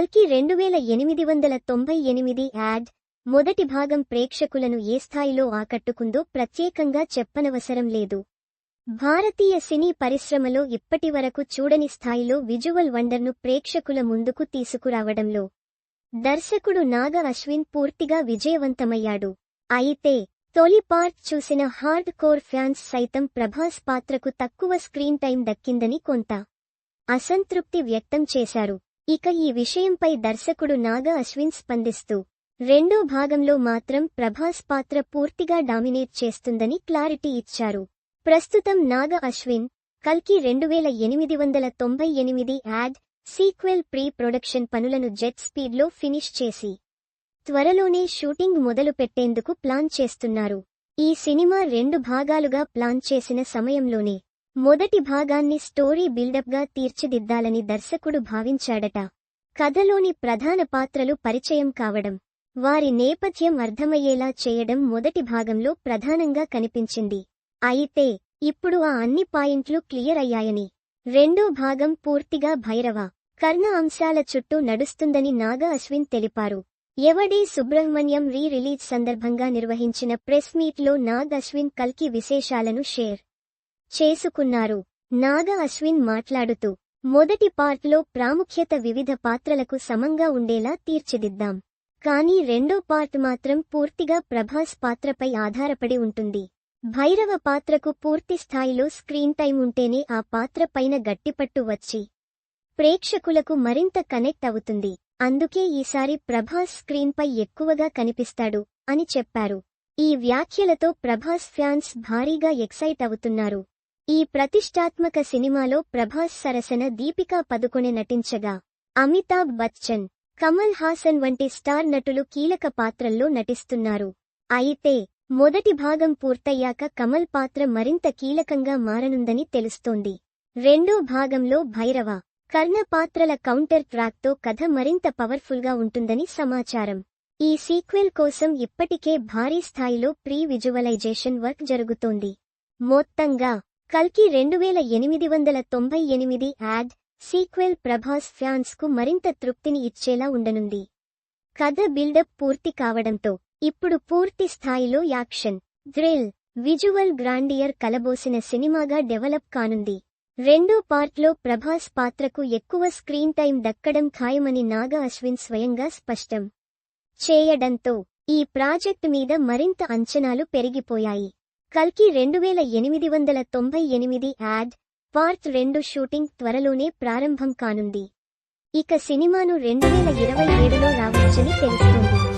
కల్కి రెండు వేల ఎనిమిది వందల తొంభై ఎనిమిది యాడ్. మొదటి భాగం ప్రేక్షకులను ఏ స్థాయిలో ఆకట్టుకుందో ప్రత్యేకంగా చెప్పనవసరం లేదు. భారతీయ సినీ పరిశ్రమలో ఇప్పటివరకు చూడని స్థాయిలో విజువల్ వండర్ను ప్రేక్షకుల ముందుకు తీసుకురావడంలో దర్శకుడు నాగ అశ్విన్ పూర్తిగా విజయవంతమయ్యాడు. అయితే తొలి పార్ట్ చూసిన హార్డ్ కోర్ ఫ్యాన్స్ సైతం ప్రభాస్ పాత్రకు తక్కువ స్క్రీన్ టైం దక్కిందని కొంత అసంతృప్తి వ్యక్తం చేశారు. ఇక ఈ విషయంపై దర్శకుడు నాగ అశ్విన్ స్పందిస్తూ రెండో భాగంలో మాత్రం ప్రభాస్ పాత్ర పూర్తిగా డామినేట్ చేస్తుందని క్లారిటీ ఇచ్చారు. ప్రస్తుతం నాగ అశ్విన్ కల్కి రెండు వేల ఎనిమిది వందల తొంభై ఎనిమిది యాడ్ సీక్వెల్ ప్రీ ప్రొడక్షన్ పనులను జెట్ స్పీడ్లో ఫినిష్ చేసి త్వరలోనే షూటింగ్ మొదలు పెట్టేందుకు ప్లాన్ చేస్తున్నారు. ఈ సినిమా రెండు భాగాలుగా ప్లాన్ చేసిన సమయంలోనే మొదటి భాగాన్ని స్టోరీ బిల్డప్గా తీర్చిదిద్దాలని దర్శకుడు భావించాడట. కథలోని ప్రధాన పాత్రలు పరిచయం కావడం వారి నేపథ్యం అర్థమయ్యేలా చేయడం మొదటి భాగంలో ప్రధానంగా కనిపించింది. అయితే ఇప్పుడు ఆ అన్ని పాయింట్లు క్లియర్ అయ్యాయని. రెండో భాగం పూర్తిగా భైరవ కర్ణ అంశాల చుట్టూ నడుస్తుందని నాగ అశ్విన్ తెలిపారు. ఎవడీ సుబ్రహ్మణ్యం రీ రిలీజ్ సందర్భంగా నిర్వహించిన ప్రెస్ మీట్లో నాగ్ అశ్విన్ కల్కి విశేషాలను షేర్ చేసుకున్నారు. నాగ అశ్విన్ మాట్లాడుతూ మొదటి పార్ట్లో ప్రాముఖ్యత వివిధ పాత్రలకు సమంగా ఉండేలా తీర్చిదిద్దాం. కానీ రెండో పార్ట్ మాత్రం పూర్తిగా ప్రభాస్ పాత్రపై ఆధారపడి ఉంటుంది. భైరవ పాత్రకు పూర్తి స్థాయిలో స్క్రీన్ టైం ఉంటేనే ఆ పాత్ర పైన గట్టిపట్టు వచ్చి ప్రేక్షకులకు మరింత కనెక్ట్ అవుతుంది. అందుకే ఈసారి ప్రభాస్ స్క్రీన్పై ఎక్కువగా కనిపిస్తాడు అని చెప్పారు. ఈ వ్యాఖ్యలతో ప్రభాస్ ఫ్యాన్స్ భారీగా ఎక్సైట్ అవుతున్నారు. ఈ ప్రతిష్టాత్మక సినిమాలో ప్రభాస్ సరసన దీపికా పదుకొనె నటించగా అమితాబ్ బచ్చన్ కమల్ హాసన్ వంటి స్టార్ నటులు కీలక పాత్రల్లో నటిస్తున్నారు. అయితే మొదటి భాగం పూర్తయ్యాక కమల్ పాత్ర మరింత కీలకంగా మారనుందని తెలుస్తోంది. రెండో భాగంలో భైరవ కర్ణ పాత్రల కౌంటర్ ట్రాక్తో కథ మరింత పవర్ఫుల్గా ఉంటుందని సమాచారం. ఈ సీక్వెల్ కోసం ఇప్పటికే భారీ స్థాయిలో ప్రీ విజువలైజేషన్ వర్క్ జరుగుతోంది. మొత్తంగా కల్కి రెండు వేల ఎనిమిది వందల తొంభై ఎనిమిది యాడ్ సీక్వెల్ ప్రభాస్ ఫ్యాన్స్కు మరింత తృప్తిని ఇచ్చేలా ఉండనుంది. కథ బిల్డప్ పూర్తి కావడంతో ఇప్పుడు పూర్తి స్థాయిలో యాక్షన్ థ్రిల్ విజువల్ గ్రాండియర్ కలబోసిన సినిమాగా డెవలప్ కానుంది. రెండో పార్ట్లో ప్రభాస్ పాత్రకు ఎక్కువ స్క్రీన్ టైం దక్కడం ఖాయమని నాగ అశ్విన్ స్వయంగా స్పష్టం చేయడంతో ఈ ప్రాజెక్టు మీద మరింత అంచనాలు పెరిగిపోయాయి. కల్కి రెండు వేల ఎనిమిది వందల తొంభై ఎనిమిది యాడ్ పార్ట్ రెండు షూటింగ్ త్వరలోనే ప్రారంభం కానుంది. ఇక సినిమాను రెండు వేల ఇరవై ఏడులో రావచ్చని తెలుసు